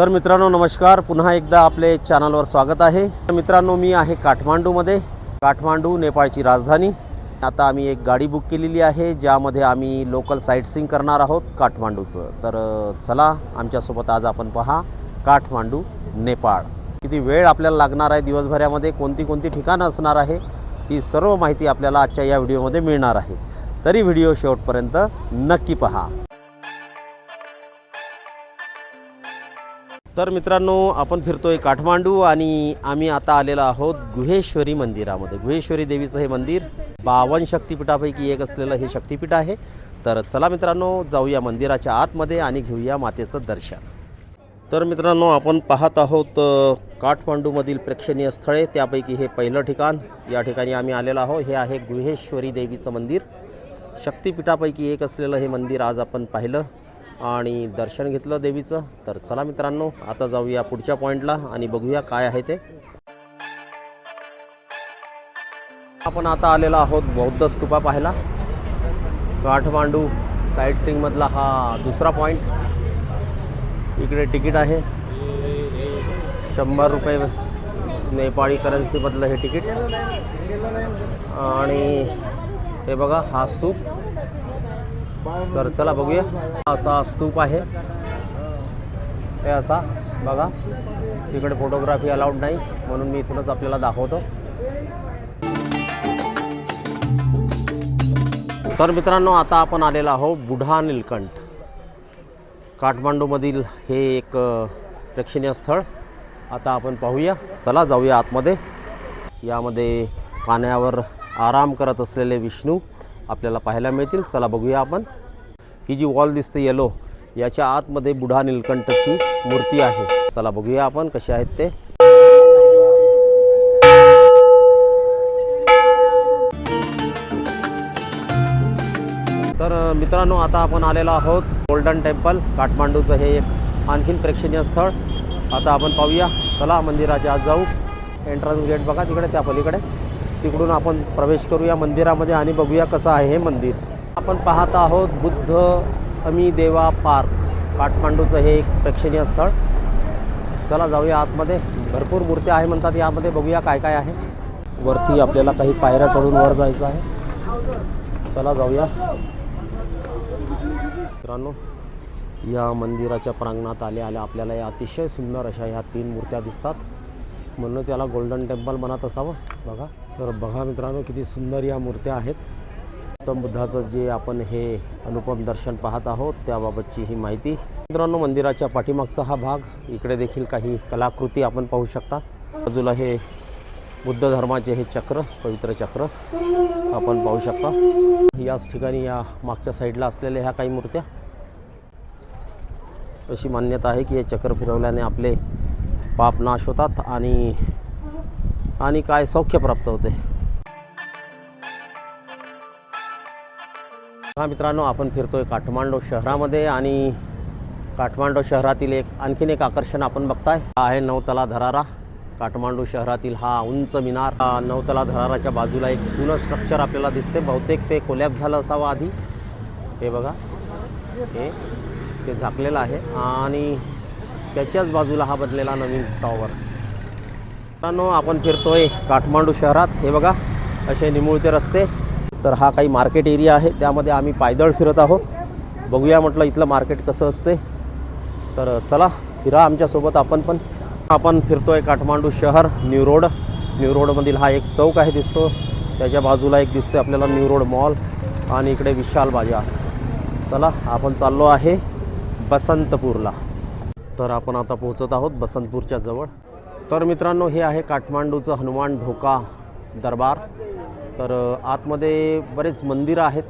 तर मित्रांनो नमस्कार. पुन्हा एकदा आपले चॅनलवर स्वागत आहे. तर मित्रांनो मी आहे काठमांडूमध्ये. काठमांडू नेपाळची राजधानी. आता आम्ही एक गाडी बुक केलेली आहे ज्यामध्ये आम्ही लोकल साईटसिंग करणार आहोत काठमांडूचं. तर चला आमच्यासोबत आज आपण पहा काठमांडू नेपाळ. किती वेळ आपल्याला लागणार आहे दिवसभरामध्ये? कोणती कोणती ठिकाणं असणार आहे? ही सर्व माहिती आपल्याला आजच्या या व्हिडिओमध्ये मिळणार आहे. तरी व्हिडिओ शेवटपर्यंत नक्की पहा. तर मित्रांनो आपण फिरतोय काठमांडू आणि आम्ही आता आलेलो आहोत गुहेश्वरी मंदिरामध्ये. गुहेश्वरी देवीचं हे मंदिर बावन शक्तिपीठापैकी एक असलेलं हे शक्तिपीठ आहे. तर चला मित्रांनो जाऊया मंदिराच्या आतमध्ये आणि घेऊया मातेचं दर्शन. तर मित्रांनो आपण पाहत आहोत काठमांडूमधील प्रेक्षणीय स्थळे. त्यापैकी हे पहिलं ठिकाण. या ठिकाणी आम्ही आलेलो आहोत. हे आहे गुहेश्वरी देवीचं मंदिर. शक्तिपीठापैकी एक असलेलं हे मंदिर आज आपण पाहिलं. आणि दर्शन घेतलं देवीचं. तर चला मित्रांनो आता जाऊया पुढच्या पॉईंटला आणि बघूया काय आहे ते. आपण आता आलेलो आहोत बौद्ध स्तूपा पाहायला. काठमांडू साईट सीइंगमधला हा दुसरा पॉईंट इकडे तिकीट आहे. शंभर रुपये नेपाळी करन्सीमधलं हे तिकीट. आणि हे बघा हा स्तूप. तर चला बघूया. हा असा स्तूप आहे. हे असा बघा. तिकडे फोटोग्राफी अलाउड नाही म्हणून मी इथूनच आपल्याला दाखवतो. तर मित्रांनो आता आपण आलेलो आहोत बुढा नीलकंठ. काठमांडूमधील हे एक प्रेक्षणीय स्थळ. आता आपण पाहूया. चला जाऊया आतमध्ये. यामध्ये पाण्यावर आराम करत असलेले विष्णू. आपल्याला पाहायला मिळतील. चला बघूया आपण. ही जी वॉल दिसते येलो याच्या आतमध्ये बुढा नीलकंठची मूर्ती आहे. चला बघूया आपण कसे आहेत ते. तर मित्रांनो आता आपण आलेलो आहोत गोल्डन टेम्पल काठमांडूचं हे एक आणखीन प्रेक्षणीय स्थळ. आता आपण पाहूया. चला मंदिराच्या आत जाऊ. एंट्रन्स गेट बघा तिकडे त्या पलीकडे. तिकडून आपण प्रवेश करूया मंदिरामध्ये आणि बघूया कसं आहे हे मंदिर. आपण पाहत आहोत बुद्ध अमी देवा पार्क काठमांडूचं हे एक प्रेक्षणीय स्थळ. चला जाऊया आतमध्ये. भरपूर मूर्त्या आहे म्हणतात यामध्ये बघूया काय काय आहे. वरती आपल्याला काही पायऱ्या चढून वर जायचं आहे. चला जाऊया. मित्रांनो या मंदिराच्या प्रांगणात आल्या आल्या आपल्याला या अतिशय सुंदर अशा ह्या तीन मूर्त्या दिसतात. म्हणूनच याला गोल्डन टेम्पल म्हणत असावं. बघा. तर बघा मित्रांनो किती सुंदर या मूर्त्या आहेत. गौतम बुद्धाचं जे आपण हे अनुपम दर्शन पाहत आहोत त्याबाबतची ही माहिती. मित्रांनो मंदिराच्या पाठीमागचा हा भाग इकडे देखील काही कलाकृती आपण पाहू शकता. बाजूला हे बुद्ध धर्माचे हे चक्र पवित्र चक्र आपण पाहू शकता. याच ठिकाणी या मागच्या साईडला असलेल्या ह्या काही मूर्त्या. अशी मान्यता आहे की हे चक्र फिरवल्याने आपले पाप नाश होतात आणि आणि काय सौख्य प्राप्त होते. हा मित्रांनो आपण फिरतोय काठमांडू शहरामध्ये आणि काठमांडू शहरातील एक आणखीन एक आकर्षण आपण बघताय. हा आहे नवतला धरारा. काठमांडू शहरातील हा उंच मिनार. हा नवतला धराराच्या बाजूला एक जुनं स्ट्रक्चर आपल्याला दिसते बहुतेक ते कोलॅप झालं असावं आधी. हे बघा. हे ते झाकलेलं आहे. आणि त्याच्याच बाजूला हा बदलेला नवीन टॉवर मित्रांनो आपण फिरतोय काठमांडू शहरात. हे बघा असे निमुळते रस्ते. तर हा काही मार्केट एरिया आहे. त्यामध्ये आम्ही पायदळ फिरत आहोत. बघूया म्हटलं इथलं मार्केट कसं असते. तर चला फिरा आमच्यासोबत आपण पण. आपण फिरतोय काठमांडू शहर न्यू रोड न्यू रोडमधील हा एक चौक आहे दिसतो. त्याच्या बाजूला एक दिसतो आपल्याला न्यू रोड मॉल आणि इकडे विशाल बाजार. चला आपण चाललो आहे बसंतपूरला. तर आपण आता पोहोचत आहोत बसंतपूरच्या जवळ. तर मित्रांनो हे आहे काठमांडूचं हनुमान ढोका दरबार. तर आतमध्ये बरेच मंदिरं आहेत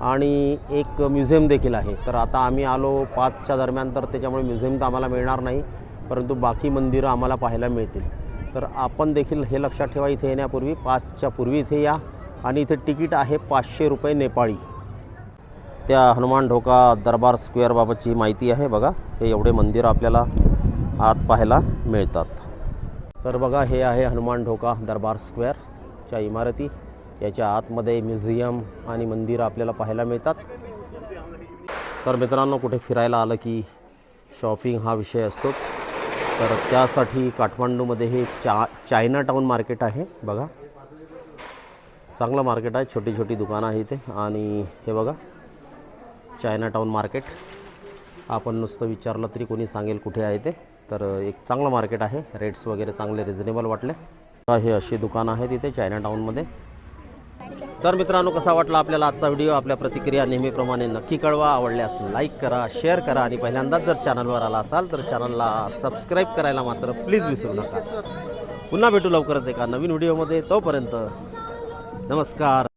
आणि एक म्युझियम देखील आहे. तर आता आम्ही आलो पाचच्या दरम्यान तर त्याच्यामुळे म्युझियम तर आम्हाला मिळणार नाही परंतु बाकी मंदिरं आम्हाला पाहायला मिळतील. तर आपण देखील हे लक्षात ठेवा इथे येण्यापूर्वी पाचच्या पूर्वी इथे या. आणि इथे तिकीट आहे पाचशे रुपये नेपाळी. त्या हनुमान ढोका दरबार स्क्वेअरबाबतची माहिती आहे बघा. हे एवढे मंदिरं आपल्याला आत पाहायला मिळतात. तर बघा हे आहे हनुमान ढोका दरबार स्क्वेअरच्या इमारती. याच्या आतमध्ये म्युझियम आणि मंदिरं आपल्याला पाहायला मिळतात. तर मित्रांनो कुठे फिरायला आलं की शॉपिंग हा विषय असतोच. तर त्यासाठी काठमांडूमध्ये हे चा चायना टाऊन मार्केट आहे बघा. चांगलं मार्केट आहे छोटी छोटी दुकानं आहे इथे. आणि हे बघा चायना टाऊन मार्केट. आपण नुसतं विचारलं तरी कोणी सांगेल कुठे आहे ते. तर एक चांगलं मार्केट आहे. रेट्स वगैरे चांगले रिझनेबल वाटले. तर हे अशी दुकानं आहेत इथे चायना टाऊनमध्ये तर मित्रांनो कसा वाटला आपल्याला आजचा व्हिडिओ? आपल्या प्रतिक्रिया नेहमीप्रमाणे नक्की कळवा. आवडल्यास लाईक करा शेअर करा. आणि पहिल्यांदाच जर चॅनलवर आला असाल तर चॅनलला सबस्क्राईब करायला मात्र प्लीज विसरू नका. पुन्हा भेटू लवकरच एका नवीन व्हिडिओमध्ये. तोपर्यंत नमस्कार.